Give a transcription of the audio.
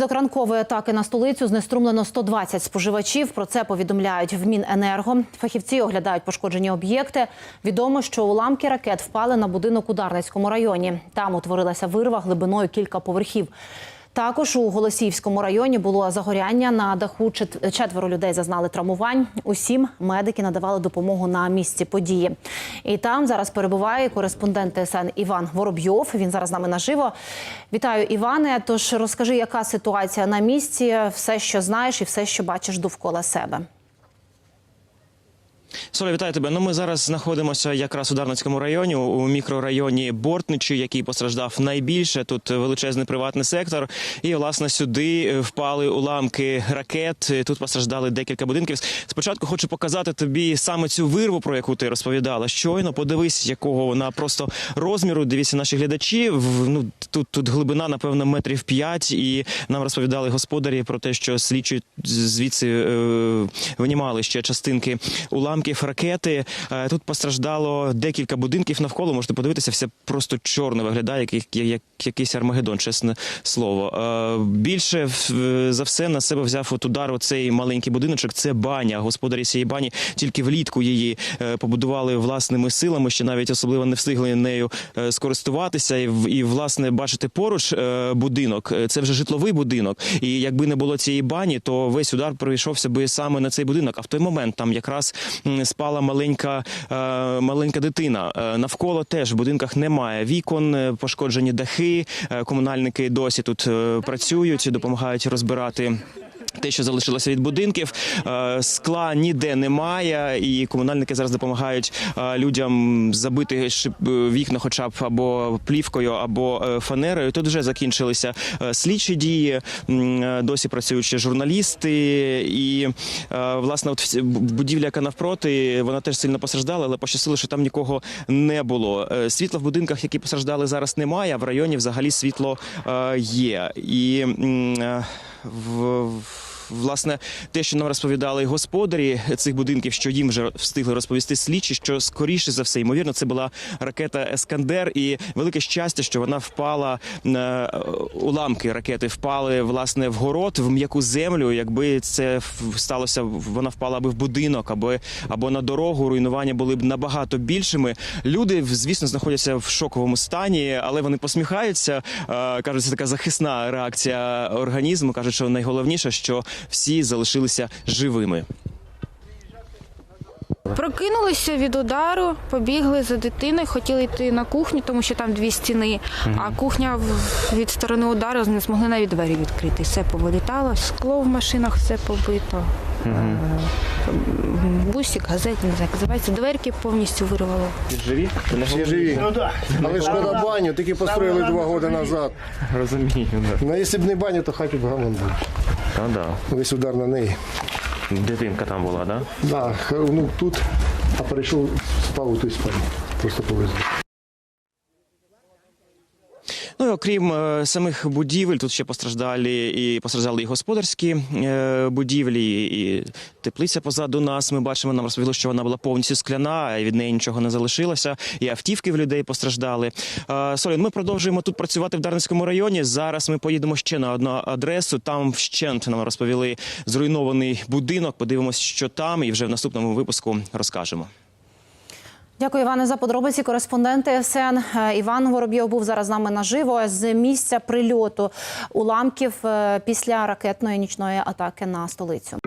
До ранкової атаки на столицю знеструмлено 120 споживачів. Про це повідомляють в Міненерго. Фахівці оглядають пошкоджені об'єкти. Відомо, що уламки ракет впали на будинок у Дарницькому районі. Там утворилася вирва глибиною кілька поверхів. Також у Голосіївському районі було загоряння на даху. Чет- Четверо людей зазнали травмувань. Усім медики надавали допомогу на місці події. І там зараз перебуває кореспондент ТСН Іван Воробйов. Він зараз з нами наживо. Вітаю, Іване. Тож розкажи, яка ситуація на місці, все, що знаєш, і все, що бачиш довкола себе. Соля, вітаю тебе. Ну ми зараз знаходимося якраз у Дарницькому районі, у мікрорайоні Бортничі, який постраждав найбільше. Тут величезний приватний сектор. І власне сюди впали уламки ракет. Тут постраждали декілька будинків. Спочатку хочу показати тобі саме цю вирву, про яку ти розповідала. Щойно подивись, якого вона просто розміру. Дивіться, наші глядачі. Ну тут тут глибина, напевно, метрів п'ять. І нам розповідали господарі про те, що слідчі звідси е, винімали ще частинки уламків ракети. Е, Тут постраждало декілька будинків навколо. Можете подивитися, все просто чорно виглядає, як, як, як якийсь армагеддон, чесне слово. Е, Більше за все на себе взяв от удар оцей маленький будиночок. Це баня. Господарі цієї бані тільки влітку її е, побудували власними силами. Ще навіть особливо не встигли нею скористуватися. І, і власне бачите поруч будинок. Це вже житловий будинок. І якби не було цієї бані, то весь удар прийшовся би саме на цей будинок. А в той момент там якраз спала маленька, е, маленька дитина. Е, Навколо теж в будинках немає вікон, е, пошкоджені дахи. Комунальники досі тут працюють, допомагають розбирати. Те, що залишилося від будинків, Е, скла ніде немає, і комунальники зараз допомагають е, людям забити е, вікна, хоча б або плівкою, або фанерою. Тут вже закінчилися слідчі дії. Досі працюють ще журналісти, і власне, от будівля, яка навпроти, вона теж сильно постраждала, але пощастило, що там нікого не було. Світла в будинках, які постраждали зараз, немає. А в районі взагалі світло є. І в. Власне, те, що нам розповідали господарі цих будинків, що їм вже встигли розповісти слідчі, що скоріше за все, ймовірно, це була ракета Ескандер, і велике щастя, що вона впала е, уламки ракети впали власне в город, в м'яку землю. Якби це сталося, вона впала би в будинок, або або на дорогу. Руйнування були б набагато більшими. Люди, звісно, знаходяться в шоковому стані, але вони посміхаються. е, кажуть, це така захисна реакція організму. кажуть, що найголовніше, що всі залишилися живими. Прокинулися від удару, побігли за дитиною, хотіли йти на кухню, тому що там дві стіни. А кухня від сторони удару не змогли навіть двері відкрити. Все повилітало, скло в машинах все побито. Е, Бусик, газет, не знаю, як називається. Дверки повністю вирвало. Живі? Всі живі. Але шкода баню, тільки построїли два роки назад. Розумію, да. Ну, якщо б не баню, то хай б гамон був. Та да. Весь удар на неї. Дитинка там була, да? Да, х- ну тут, а перейшов, спав у той спальні. Просто повезло. Ну і окрім е, самих будівель, тут ще постраждалі і постраждали і господарські е, будівлі, і теплиця позаду нас. Ми бачимо, нам розповіли, що вона була повністю скляна, і від неї нічого не залишилося. І автівки в людей постраждали. Е, Солін, ми продовжуємо тут працювати в Дарницькому районі. Зараз ми поїдемо ще на одну адресу. Там вщент нам розповіли зруйнований будинок. Подивимось, що там, і вже в наступному випуску розкажемо. Дякую, Іване, за подробиці. Кореспонденти СН е, Іван Воробйов був зараз з нами наживо з місця прильоту уламків е, після ракетної нічної атаки на столицю.